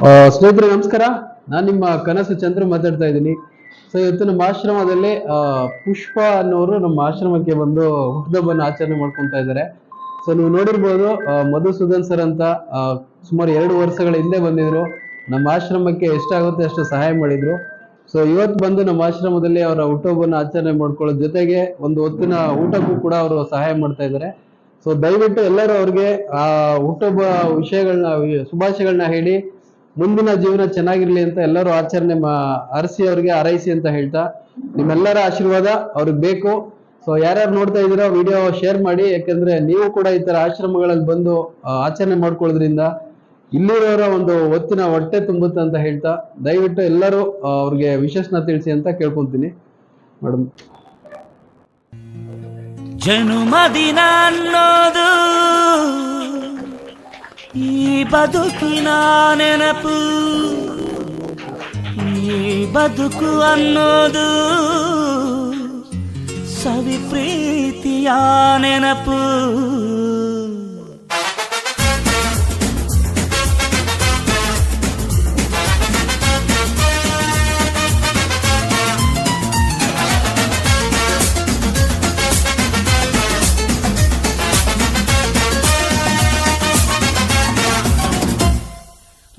ಸ್ನೇಹಿತರೆ, ನಮಸ್ಕಾರ. ನಾನು ನಿಮ್ಮ ಕನಸು ಚಂದ್ರ ಮಾತಾಡ್ತಾ ಇದ್ದೀನಿ. ಸೊ ಇವತ್ತು ನಮ್ಮ ಆಶ್ರಮದಲ್ಲಿ ಪುಷ್ಪ ಅನ್ನೋರು ನಮ್ಮ ಆಶ್ರಮಕ್ಕೆ ಬಂದು ಹುಟ್ಟಿದಬ್ಬನ್ನು ಆಚರಣೆ ಮಾಡ್ಕೊತಾ ಇದ್ದಾರೆ. ಸೊ ನೀವು ನೋಡಿರ್ಬೋದು ಮಧುಸೂದನ್ ಸರ್ ಅಂತ ಸುಮಾರು ಎರಡು ವರ್ಷಗಳ ಹಿಂದೆ ಬಂದಿದ್ರು. ನಮ್ಮ ಆಶ್ರಮಕ್ಕೆ ಎಷ್ಟಾಗುತ್ತೆ ಅಷ್ಟು ಸಹಾಯ ಮಾಡಿದ್ರು. ಸೊ ಇವತ್ತು ಬಂದು ನಮ್ಮ ಆಶ್ರಮದಲ್ಲಿ ಅವರ ಹುಟ್ಟೊಬ್ಬನ ಆಚರಣೆ ಮಾಡ್ಕೊಳ್ಳೋ ಜೊತೆಗೆ ಒಂದು ಹೊತ್ತಿನ ಊಟಕ್ಕೂ ಕೂಡ ಅವರು ಸಹಾಯ ಮಾಡ್ತಾ ಇದ್ದಾರೆ. ಸೊ ದಯವಿಟ್ಟು ಎಲ್ಲರೂ ಅವ್ರಿಗೆ ಆ ಹುಟ್ಟೊಬ್ಬ ವಿಷಯಗಳನ್ನ, ಶುಭಾಶಯಗಳನ್ನ ಹೇಳಿ ಮುಂದಿನ ಜೀವನ ಚೆನ್ನಾಗಿರ್ಲಿ ಅಂತ ಎಲ್ಲರೂ ಆಚರಣೆ ಅರಸಿ ಅವ್ರಿಗೆ ಹಾರೈಸಿ ಅಂತ ಹೇಳ್ತಾ, ನಿಮ್ಮೆಲ್ಲರ ಆಶೀರ್ವಾದ ಅವ್ರಿಗೆ ಬೇಕು. ಸೊ ಯಾರ್ಯಾರು ನೋಡ್ತಾ ಇದ್ದೀರೋ ವಿಡಿಯೋ ಶೇರ್ ಮಾಡಿ, ಯಾಕಂದ್ರೆ ನೀವು ಕೂಡ ಈ ತರ ಆಶ್ರಮಗಳಲ್ಲಿ ಬಂದು ಆಚರಣೆ ಮಾಡ್ಕೊಳ್ಳೋದ್ರಿಂದ ಇಲ್ಲಿರೋರ ಒಂದು ಒತ್ತಿನ ಹೊಟ್ಟೆ ತುಂಬುತ್ತೆ ಅಂತ ಹೇಳ್ತಾ, ದಯವಿಟ್ಟು ಎಲ್ಲರೂ ಅವ್ರಿಗೆ ವಿಶೇಷನ ತಿಳಿಸಿ ಅಂತ ಕೇಳ್ಕೊಂತೀನಿ ಮೇಡಮ್ ಜನುಮದಿನ ಬದುಕಿನ ನೆನಪು ಈ ಬದುಕು ಅನ್ನೋದು ಸವಿ ಪ್ರೀತಿಯ ನೆನಪು